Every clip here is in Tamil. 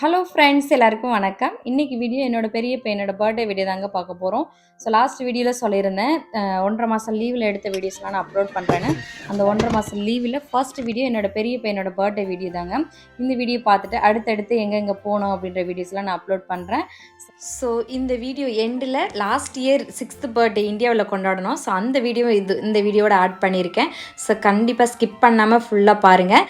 ஹலோ ஃப்ரெண்ட்ஸ் எல்லாருக்கும் வணக்கம். இன்னைக்கு வீடியோ என்னோட பெரிய பையனோட பர்த்டே வீடியோ தாங்க பார்க்க போகிறோம் ஸோ லாஸ்ட் வீடியோவில் சொல்லியிருந்தேன் ஒன்றரை மாதம் லீவில் எடுத்த வீடியோஸ்லாம் நான் அப்லோட் பண்ணுறேன்னு அந்த ஒன்றரை மாதம் லீவில் ஃபர்ஸ்ட் வீடியோ என்னோட பெரிய பையனோட பர்த்டே வீடியோ தாங்க. இந்த வீடியோ பார்த்துட்டு அடுத்தடுத்து எங்கெங்கே போனோம் அப்படின்ற வீடியோஸ்லாம் நான் அப்லோட் பண்ணுறேன் ஸோ இந்த வீடியோ எண்டில் லாஸ்ட் இயர் சிக்ஸ்த்து பர்த்டே இந்தியாவில் கொண்டாடணும் ஸோ அந்த வீடியோ இது இந்த வீடியோட ஆட் பண்ணியிருக்கேன். ஸோ கண்டிப்பாக ஸ்கிப் பண்ணாமல் ஃபுல்லாக பாருங்கள்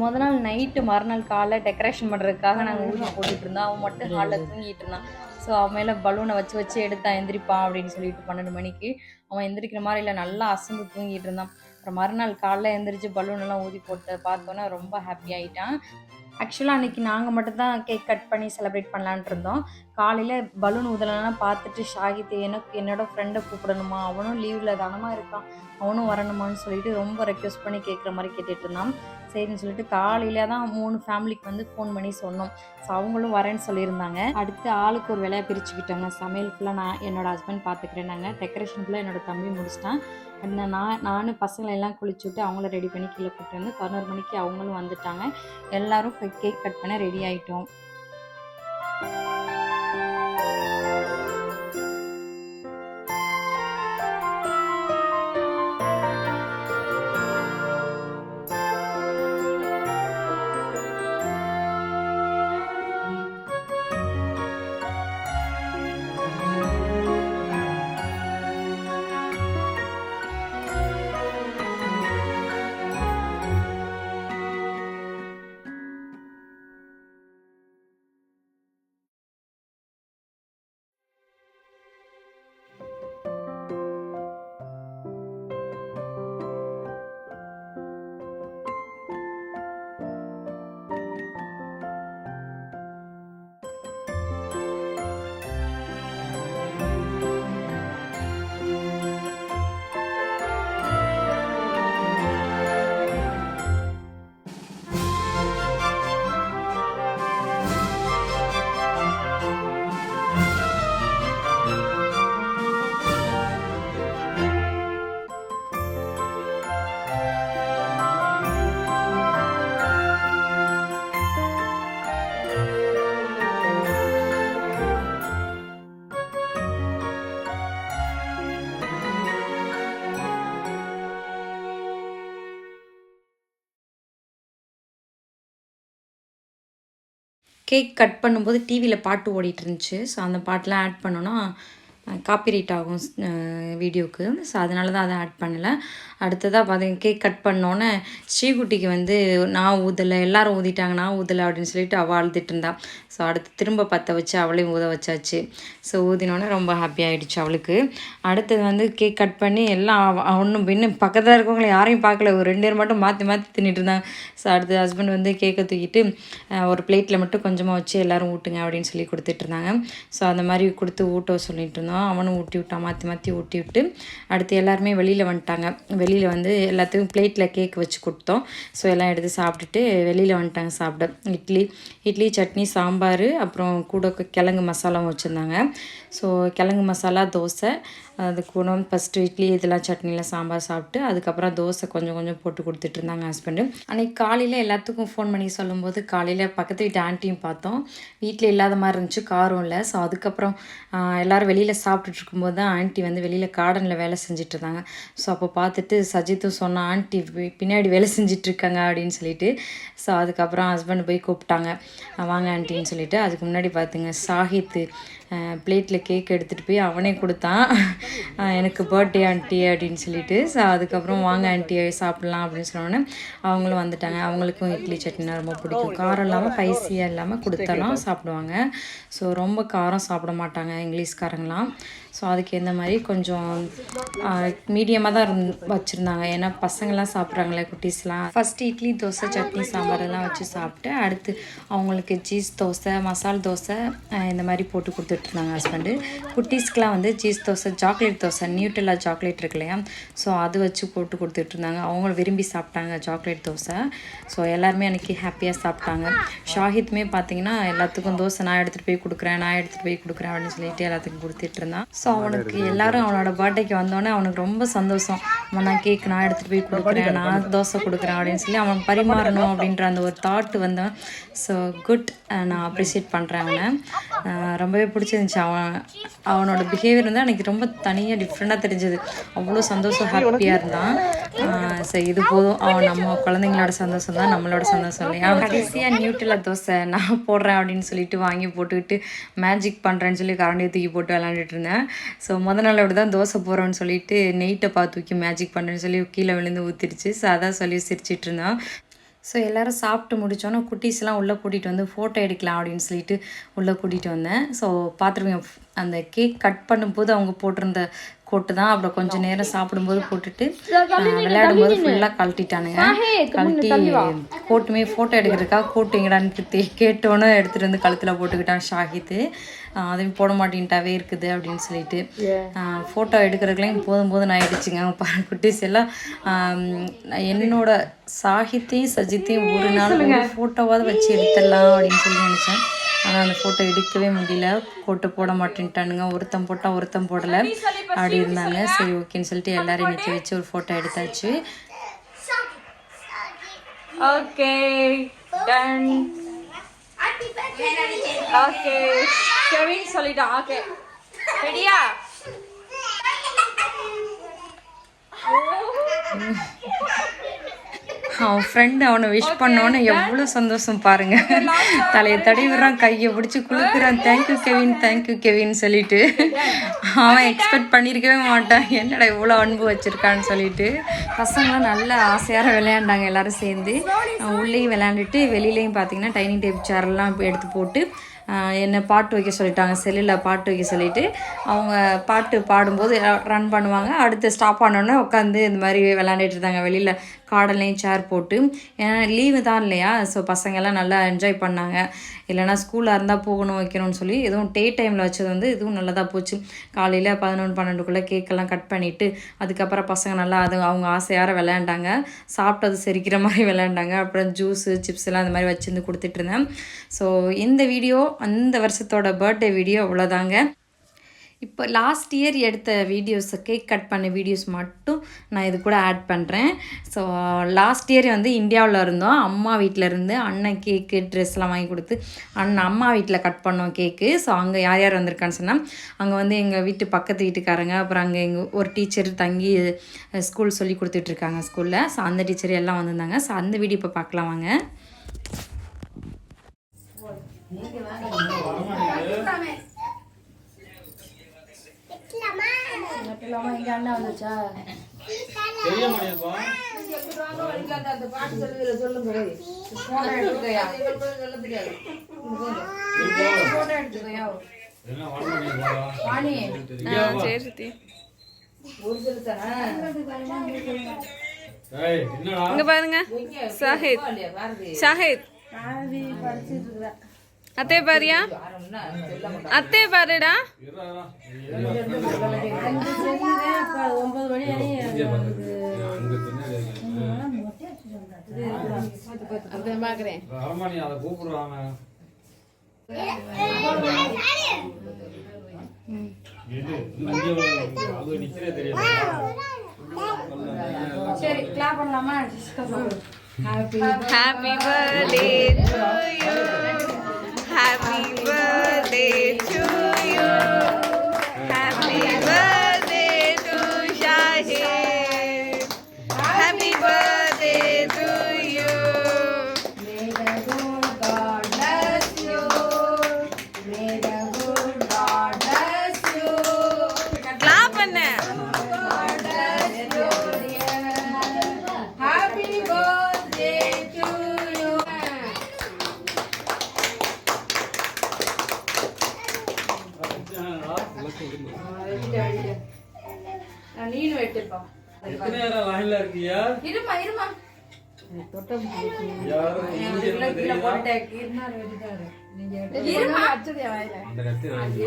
முத நாள் நைட்டு மறுநாள் காலைல டெக்கரேஷன் பண்ணுறதுக்காக நாங்கள் ஊசி போட்டுட்டு இருந்தோம். அவன் மட்டும் ஹாலில் தூங்கிட்டு இருந்தான். ஸோ அவன் மேலே பலூனை வச்சு வச்சு எடுத்தான் எந்திரிப்பான் அப்படின்னு சொல்லிட்டு பன்னெண்டு மணிக்கு. அவன் எந்திரிக்கிற மாதிரி இல்லை நல்லா அசந்து தூங்கிட்டு இருந்தான். அப்புறம் மறுநாள் காலைல எந்திரிச்சு பலூன் எல்லாம் ஊதி போட்டு பார்த்தோன்னே ரொம்ப ஹாப்பி ஆகிட்டான் ஆக்சுவலாக அன்றைக்கி நாங்கள் மட்டும்தான் கேக் கட் பண்ணி செலிப்ரேட் பண்ணலான்ட்டு இருந்தோம். காலையில் பலூன் ஊதலாம் பார்த்துட்டு ஷாகித் எனக்கு என்னோட ஃப்ரெண்டை கூப்பிடணுமா? அவனும் லீவில் தானமாக இருக்கான். அவனும் வரணுமான்னு சொல்லிட்டு ரொம்ப ரெக்வஸ்ட் பண்ணி கேட்குற மாதிரி கேட்டுட்டு இருந்தான். சரின்னு சொல்லிட்டு காலையில தான் மூணு ஃபேமிலிக்கு வந்து ஃபோன் பண்ணி சொன்னோம். ஸோ அவங்களும் வரேன்னு சொல்லியிருந்தாங்க. அடுத்து ஆளுக்கு ஒரு வேலையை பிரிச்சுக்கிட்டோங்க. சமையல் ஃபுல்லாக நான் என்னோட ஹஸ்பண்ட் பார்த்துக்கிறேன் நாங்கள் டெக்கரேஷன் ஃபுல்லாக என்னோட தம்பி முடிச்சிட்டான். அண்ட் நான் நானும் பசங்களை எல்லாம் குளிச்சு விட்டு அவங்கள ரெடி பண்ணி கீழே கூப்பிட்டு வந்து பதினோரு மணிக்கு அவங்களும் வந்துட்டாங்க. எல்லாரும் கேக் கட் பண்ண ரெடி ஆகிட்டோம் கேக் கட் பண்ணும்போது டிவியில் பாட்டு ஓடிட்டு இருந்துச்சு. ஸோ அந்த பாட்டெலாம் ஆட் பண்ணோன்னா காப்பிரைட் ஆகும் வீடியோவுக்கு. ஸோ அதனால தான் அதை ஆட் பண்ணலை. அடுத்ததாக பார்த்தீங்க கேக் கட் பண்ணோன்னே ஸ்ரீகுட்டிக்கு வந்து நான் ஊதலை எல்லாரும் ஊதிட்டாங்க நான் ஊதலை அப்படின்னு சொல்லிட்டு அவள் அழுதுட்டு இருந்தா ஸோ அடுத்து திரும்ப பற்ற வச்சு அவளையும் ஊத வச்சாச்சு. ஸோ ஊதினோடனே ரொம்ப ஹாப்பி ஆகிடுச்சு அவளுக்கு. அடுத்தது வந்து கேக் கட் பண்ணி எல்லாம் ஒன்றும் இன்னும் பக்கத்தில் இருக்கவங்களை யாரையும் பார்க்கல. ஒரு ரெண்டு பேர் மட்டும் மாற்றி மாற்றி தின்னுட்டு இருந்தாங்க. ஸோ அடுத்து ஹஸ்பண்ட் வந்து கேக்கை தூக்கிட்டு ஒரு பிளேட்டில் மட்டும் கொஞ்சமாக வச்சு எல்லோரும் ஊட்டுங்க அப்படின்னு சொல்லி கொடுத்துட்டு இருந்தாங்க. ஸோ அந்த மாதிரி கொடுத்து ஊட்ட சொல்லிட்டு இருந்தோம். அவனும் ஊட்டி விட்டான் மாற்றி மாற்றி ஊட்டி விட்டு அடுத்து எல்லாருமே வெளியில் வந்துட்டாங்க. வெளியில் வந்து எல்லாத்துக்கும் பிளேட்டில் கேக் வச்சு கொடுத்தோம். ஸோ எல்லாம் எடுத்து சாப்பிட்டுட்டு வெளியில் வந்துட்டாங்க சாப்பிட. இட்லி இட்லி சட்னி சாம்பார் அப்புறம் கூட கிழங்கு மசாலாவும் வச்சுருந்தாங்க. ஸோ கிழங்கு மசாலா தோசை அது கூட ஃபஸ்ட்டு இட்லி இதெல்லாம் சட்னியில் சாம்பார் சாப்பிட்டு அதுக்கப்புறம் தோசை கொஞ்சம் கொஞ்சம் போட்டு கொடுத்துட்டு இருந்தாங்க ஹஸ்பண்டு அன்றைக்கி காலையில் எல்லாத்துக்கும் ஃபோன் பண்ணி சொல்லும்போது காலையில் பக்கத்து வீட்டு ஆண்டியும் பார்த்தோம். வீட்டில் இல்லாத மாதிரி இருந்துச்சு காரும் இல்லை. ஸோ அதுக்கப்புறம் எல்லோரும் வெளியில் சாப்பிட்டுட்டு இருக்கும்போது தான் ஆண்டி வந்து வெளியில் கார்டனில் வேலை செஞ்சுட்டு இருந்தாங்க. ஸோ அப்போ பார்த்துட்டு சஜித்தும் சொன்னால் ஆண்டி பின்னாடி வேலை செஞ்சிட்ருக்காங்க அப்படின்னு சொல்லிட்டு. ஸோ அதுக்கப்புறம் ஹஸ்பண்ட் போய் கூப்பிட்டாங்க. வாங்க ஆண்டின்னு சொல்லிட்டு அதுக்கு முன்னாடி பார்த்துங்க சாஹித்து பிளேட்டில் கேக் எடுத்துகிட்டு போய் அவனே கொடுத்தான். எனக்கு பர்த்டே ஆண்டி அப்படின்னு சொல்லிட்டு. ஸோ அதுக்கப்புறம் வாங்க ஆண்டி சாப்பிட்லாம் அப்படின்னு சொன்னோன்னே அவங்களும் வந்துட்டாங்க. அவங்களுக்கும் இட்லி சட்னினா ரொம்ப பிடிக்கும். காரம் இல்லாமல் ஸ்பைசியாக இல்லாமல் கொடுத்தாலும் சாப்பிடுவாங்க. ஸோ ரொம்ப காரம் சாப்பிட மாட்டாங்க இங்கிலீஷ்காரங்களாம் ஸோ அதுக்கு ஏற்ற மாதிரி கொஞ்சம் மீடியமாக தான் இருந் வச்சுருந்தாங்க. ஏன்னா பசங்கள்லாம் சாப்பிட்றாங்களே குட்டீஸ்லாம். ஃபஸ்ட்டு இட்லி தோசை சட்னி சாம்பார் எல்லாம் வச்சு சாப்பிட்டு அடுத்து அவங்களுக்கு சீஸ் தோசை மசால் தோசை இந்த மாதிரி போட்டு கொடுத்துட்ருந்தாங்க ஹஸ்பண்டு குட்டீஸ்க்குலாம் வந்து சீஸ் தோசை சாக்லேட் தோசை நியூட்டெல்லாம் சாக்லேட் இருக்கு இல்லையா? ஸோ அது வச்சு போட்டு கொடுத்துட்ருந்தாங்க அவங்களும் விரும்பி சாப்பிட்டாங்க சாக்லேட் தோசை. ஸோ எல்லாருமே அன்றைக்கி ஹாப்பியாக சாப்பிட்டாங்க. ஷாஹித்துமே பார்த்தீங்கன்னா எல்லாத்துக்கும் தோசை நான் எடுத்துகிட்டு போய் கொடுக்குறேன் நான் எடுத்துகிட்டு போய் கொடுக்குறேன் அப்படின்னு சொல்லிட்டு எல்லாத்துக்கும் கொடுத்துட்டு இருந்தான். ஸோ ஸோ அவனுக்கு எல்லாரும் அவனோட பர்த்டேக்கு வந்தோடனே அவனுக்கு ரொம்ப சந்தோஷம். நான் கேக் நான் எடுத்துகிட்டு போய் கொடுக்குறேன் நான் தோசை கொடுக்குறேன் அப்படின்னு சொல்லி அவன் பரிமாறணும் அப்படின்ற அந்த ஒரு தாட் வந்தவன். ஸோ குட் நான் அப்ரிஷியேட் பண்ணுறேன் அவனை. ரொம்பவே பிடிச்சிருந்துச்சு. அவன் அவனோட பிஹேவியர் வந்து எனக்கு ரொம்ப தனியாக டிஃப்ரெண்ட்டாக தெரிஞ்சது. அவ்வளோ சந்தோஷம் ஹாப்பியாக இருந்தான். ஸோ இது போதும். அவன் நம்ம குழந்தைங்களோட சந்தோஷம் தான் நம்மளோட சந்தோஷம் இல்லையா? கடைசியாக நியூட்டில் தோசை நான் போடுறேன் அப்படின்னு சொல்லிட்டு வாங்கி போட்டுக்கிட்டு மேஜிக் பண்ணுறேன்னு சொல்லி கரண்டியை தூக்கி போட்டு விளாண்டுட்டு இருந்தேன். ஸோ முத நாள் அப்படி தான் தோசை போடுறோன்னு சொல்லிட்டு நெய்ட்டை பார்த்து தூக்கி மேஜிக் பண்ணுறேன்னு சொல்லி கீழே விழுந்து ஊற்றிடுச்சு ஸோ அதான் சொல்லி சிரிச்சிட்டு இருந்தோம். ஸோ எல்லோரும் சாப்பிட்டு முடிச்சோன்னே குட்டீஸ்லாம் உள்ளே கூட்டிகிட்டு வந்து ஃபோட்டோ எடுக்கலாம் அப்படின்னு சொல்லிட்டு உள்ளே கூட்டிகிட்டு வந்தேன். ஸோ பார்த்துருவீங்க அந்த கேக் கட் பண்ணும்போது அவங்க போட்டிருந்த கோட்டு தான். அப்புறம் கொஞ்சம் நேரம் சாப்பிடும்போது போட்டுட்டு ஆஹ், விளையாடும்போது ஃபுல்லாக கழட்டிட்டானுங்க. கழட்டி கோட்டுமே ஃபோட்டோ எடுக்கிறதுக்காக கோட்டு எங்கடான்னு கேட்டோன்னே எடுத்துகிட்டு வந்து கழுத்தில் போட்டுக்கிட்டான் ஷாஹித்து ஆஹ், அதையும் போட மாட்டேன்ட்டாவே இருக்குது அப்படின்னு சொல்லிட்டு. ஃபோட்டோ எடுக்கிறதுக்குலாம் போதும் போதும் நான் ஆயிடுச்சுங்க பாரு குட்டீஸ் எல்லாம் என்னோட சாகித்தையும் சஜித்தையும் ஒரு நாள் ஃபோட்டோவாவது வச்சு எடுத்துடலாம் அப்படின்னு சொல்லி நினச்சேன். ஆனால் அந்த ஃபோட்டோ எடுக்கவே முடியல. கோட்டு போட மாட்டேன்ட்டானுங்க. ஒருத்தன் போட்டால் ஒருத்தன் போடலை. அப்படி இருந்தாங்க. சரி ஓகேன்னு சொல்லிட்டு எல்லாரையும் நிற்க வச்சு ஒரு ஃபோட்டோ எடுத்தாச்சு. ஓகே டன் ஓகே கெவின் சொல்லிட்டான் ஓகே ரெடியா அவன் ஃப்ரெண்டு அவனை விஷ் பண்ணோன்னு எவ்வளோ சந்தோஷம் பாருங்க. தலையை தடவிடுறான் கையை பிடிச்சி குளுக்குறான் thank you Kevin thank you Kevin சொல்லிட்டு. அவன் எக்ஸ்பெக்ட் பண்ணியிருக்கவே மாட்டான். என்னடா இவ்வளோ அன்பு வச்சிருக்கான்னு சொல்லிட்டு. பசங்களாம் நல்ல ஆசையாக விளையாண்டாங்க எல்லாரும் சேர்ந்து. உள்ளேயும் விளையாண்டுட்டு வெளியிலையும் பார்த்தீங்கன்னா டைனிங் டேபிள் சேர்லாம் எடுத்து போட்டு என்னை பாட்டு வைக்க சொல்லிட்டாங்க செல்லில் பாட்டு வைக்க சொல்லிட்டு அவங்க பாட்டு பாடும்போது ரன் பண்ணுவாங்க. அடுத்து ஸ்டாப் ஆனோடனே உட்காந்து இந்த மாதிரி விளாண்டுட்டு இருந்தாங்க. வெளியில் காடலையும் சேர் போட்டு. ஏன்னா லீவு தான் இல்லையா? ஸோ பசங்கெல்லாம் நல்லா என்ஜாய் பண்ணாங்க. இல்லைனா ஸ்கூலாக இருந்தால் போகணும் வைக்கணும்னு சொல்லி எதுவும் டே டைமில் வச்சது வந்து இதுவும் நல்லதாக போச்சு. காலையில் பதினொன்று பன்னெண்டுக்குள்ளே கேக்கெல்லாம் கட் பண்ணிவிட்டு அதுக்கப்புறம் பசங்க நல்லா அது அவங்க ஆசையார விளையாண்டாங்க. சாப்பிட்டது செரிக்கிற மாதிரி விளையாண்டாங்க. அப்புறம் ஜூஸு சிப்ஸ் எல்லாம் அந்த மாதிரி வச்சுருந்து கொடுத்துட்ருந்தேன் ஸோ இந்த வீடியோ அந்த வருஷத்தோட பர்த்டே வீடியோ அவ்வளோதாங்க இப்போ லாஸ்ட் இயர் எடுத்த வீடியோஸ் கேக் கட் பண்ண வீடியோஸ் மட்டும் நான் இது கூட ஆட் பண்ணுறேன் ஸோ லாஸ்ட் இயர் வந்து இந்தியாவில் இருந்தோம். அம்மா வீட்டில் இருந்து அண்ணன் கேக்கு ட்ரெஸ்லாம் வாங்கி கொடுத்து அண்ணன் அம்மா வீட்டில் கட் பண்ணோம் கேக்கு ஸோ அங்கே யார் யார் வந்திருக்கான்னு சொன்னால் அங்கே வந்து எங்கள் வீட்டு பக்கத்து வீட்டுக்காரங்க அப்புறம் அங்கே எங்கள் ஒரு டீச்சர் தங்கி ஸ்கூல் சொல்லி கொடுத்துட்ருக்காங்க ஸ்கூலில் ஸோ அந்த டீச்சர் எல்லாம் வந்திருந்தாங்க. ஸோ அந்த வீடியோ இப்போ பார்க்கலாம் வாங்க. தெரிய என்னடா? இங்க பாருங்க. பாரியா அத்தே பாருடா இருடா, இருடா. அங்க பின்னாடி இருக்கு. வரமாட்டேன் அதை கூப்பிடுறாங்க எது? இங்க ஒரு- அது நிக்கிறே தெரியாது சரி கிளாப் பண்ணலாமா happy birthday to you happy birthday எத்தனை நேரம் லைன்ல இருக்கியா? இருமா இருமா. யாரும் இங்க கத்தி வாங்கி.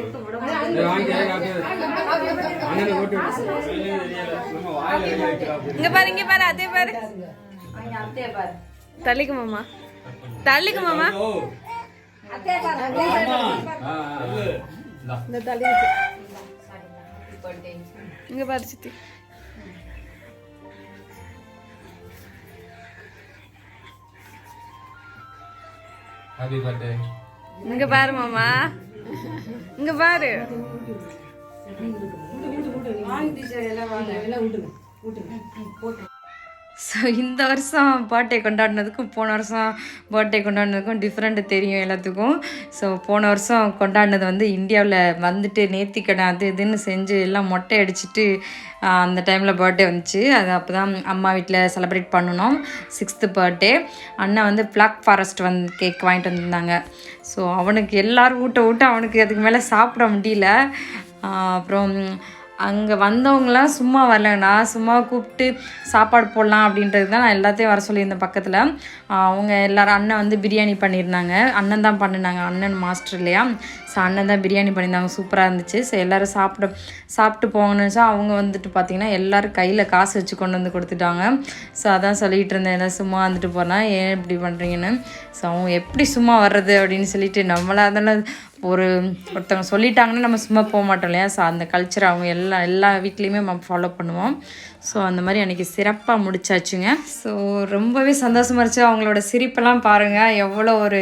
பாரு அதே பாரு அத்தைய பாரு மாமா. பர்த்டே இங்க பாரு. சித்தி ஹாப்பி பர்த்டே இங்க பாரு மாமா இங்க பாரு ஸோ இந்த வருஷம் பர்த்டே கொண்டாடினதுக்கும் போன வருஷம் பர்த்டே கொண்டாடினதுக்கும் டிஃப்ரெண்ட்டு தெரியும் எல்லாத்துக்கும். ஸோ போன வருஷம் கொண்டாடினது வந்து இந்தியாவில் வந்துட்டு நேர்த்திக்கடை அது இதுன்னு செஞ்சு எல்லாம் மொட்டை அடிச்சுட்டு அந்த டைமில் பர்த்டே வந்துச்சு. அது அப்போ தான் அம்மா வீட்டில் செலிப்ரேட் பண்ணணும் சிக்ஸ்த்து பர்த்டே அண்ணன் வந்து பிளாக் ஃபாரஸ்ட் வந்து கேக் வாங்கிட்டு வந்திருந்தாங்க. ஸோ அவனுக்கு எல்லோரும் ஊட்ட ஊட்ட அவனுக்கு அதுக்கு மேலே சாப்பிட முடியல. அப்புறம் அங்கே வந்தவங்களாம் சும்மா வரலங்கண்ணா நான் சும்மா கூப்பிட்டு சாப்பாடு போடலாம் அப்படின்றது தான் நான் எல்லாத்தையும் வர சொல்லியிருந்தேன் பக்கத்தில். அவங்க எல்லாரும் அண்ணன் வந்து பிரியாணி பண்ணியிருந்தாங்க. அண்ணன் தான் பண்ணினாங்க. அண்ணன் மாஸ்டர் இல்லையா? ஸோ அண்ணன் தான் பிரியாணி பண்ணியிருந்தாங்க. சூப்பராக இருந்துச்சு. ஸோ எல்லோரும் சாப்பிட சாப்பிட்டு போகணும்னு வச்சா அவங்க வந்துட்டு பார்த்திங்கன்னா எல்லோரும் கையில் காசு வச்சு கொண்டு வந்து கொடுத்துட்டாங்க. ஸோ அதான் சொல்லிகிட்டு இருந்தேன். எதாவது சும்மா வந்துட்டு போனால் ஏன் இப்படி பண்ணுறீங்கன்னு ஸோ அவங்க எப்படி சும்மா வர்றது? அப்படின்னு சொல்லிட்டு நம்மளாக தானே ஒரு ஒருத்தவங்க சொல்லிட்டாங்கன்னா நம்ம சும்மா போக மாட்டோம் இல்லையா? ஸோ அந்த கல்ச்சர் அவங்க எல்லா எல்லா வீட்லேயுமே நம்ம ஃபாலோ பண்ணுவோம். ஸோ அந்த மாதிரி அன்றைக்கி சிறப்பாக முடிச்சாச்சுங்க. ஸோ ரொம்பவே சந்தோஷமாக இருந்துச்சு. அவங்களோட சிரிப்பெல்லாம் பாருங்கள் எவ்வளோ ஒரு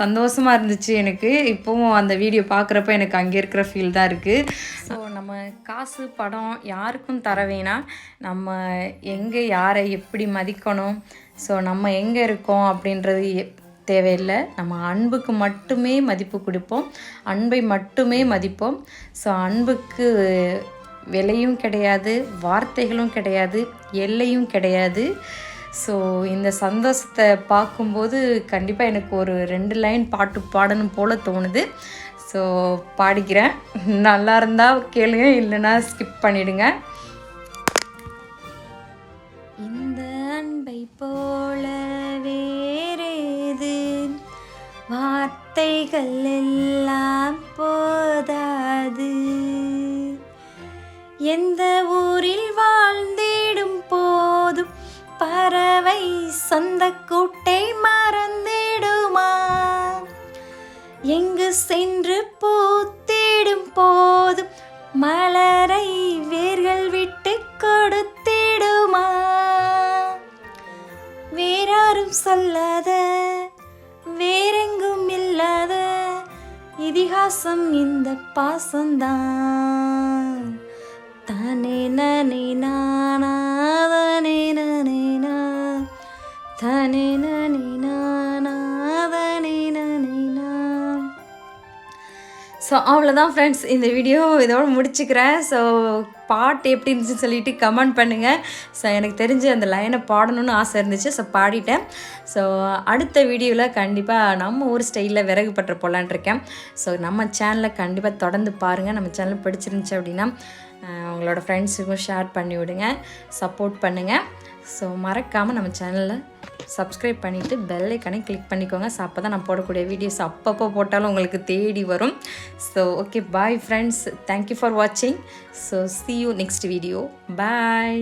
சந்தோஷமாக இருந்துச்சு எனக்கு. இப்போவும் அந்த வீடியோ பார்க்குறப்ப எனக்கு அங்கே இருக்கிற ஃபீல் தான் இருக்குது ஸோ நம்ம காசு படம் யாருக்கும் தர வேணாம். நம்ம எங்கே யாரை எப்படி மதிக்கணும்? ஸோ நம்ம எங்கே இருக்கோம் அப்படின்றது தேவையில்லை. நம்ம அன்புக்கு மட்டுமே மதிப்பு கொடுப்போம். அன்பை மட்டுமே மதிப்போம். ஸோ அன்புக்கு விலையும் கிடையாது வார்த்தைகளும் கிடையாது எல்லையும் கிடையாது. ஸோ இந்த சந்தோஷத்தை பார்க்கும்போது கண்டிப்பாக எனக்கு ஒரு ரெண்டு லைன் பாட்டு பாடணும் போல் தோணுது. ஸோ பாடிக்கிறேன். நல்லா இருந்தால் கேளுங்க இல்லைன்னா ஸ்கிப் பண்ணிவிடுங்க வார்த்தைகள் எல்லாம் போதாது. எந்த ஊரில் வாழ்ந்திடும் போதும் பறவை சொந்த கூட்டை மறந்திடுமா? எங்கு சென்று பூத்திடும் போதும் மலரை வேர்கள் விட்டு கொடுத்திடுமா? வேறாரும் சொல்லாத வேறெங்கும் இல்லாத இதிகாசம் இந்த பாசந்தான் தானே நனே நானா தானே நனே நா. தானே நனே நானா தானே நனே நா. ஸோ அவ்வளோதான் ஃப்ரெண்ட்ஸ் இந்த வீடியோ இதோடு முடிச்சுக்கிறேன். ஸோ பாட்டு எப்படி இருந்துச்சுன்னு சொல்லிட்டு கமெண்ட் பண்ணுங்கள் ஸோ எனக்கு தெரிஞ்சு அந்த லைனை பாடணும்னு ஆசை இருந்துச்சு. ஸோ பாடிட்டேன். ஸோ அடுத்த வீடியோவில் கண்டிப்பாக நம்ம ஊர் ஸ்டைலில் விறகு பற்ற போகலான் இருக்கேன். ஸோ நம்ம சேனலை கண்டிப்பாக தொடர்ந்து பாருங்கள் நம்ம சேனல் பிடிச்சிருந்துச்சு அப்படின்னா உங்களோட ஃப்ரெண்ட்ஸுக்கும் ஷேர் பண்ணி விடுங்க. சப்போர்ட் பண்ணுங்கள் ஸோ மறக்காமல் நம்ம சேனலில் சப்ஸ்கிரைப் பண்ணிவிட்டு பெல் ஐக்கனை கிளிக் பண்ணிக்கோங்க. ஸோ அப்போ தான் நான் போடக்கூடிய வீடியோஸ் அப்பப்போ போட்டாலும் உங்களுக்கு தேடி வரும். So okay bye friends thank you for வாட்சிங் so see you next video bye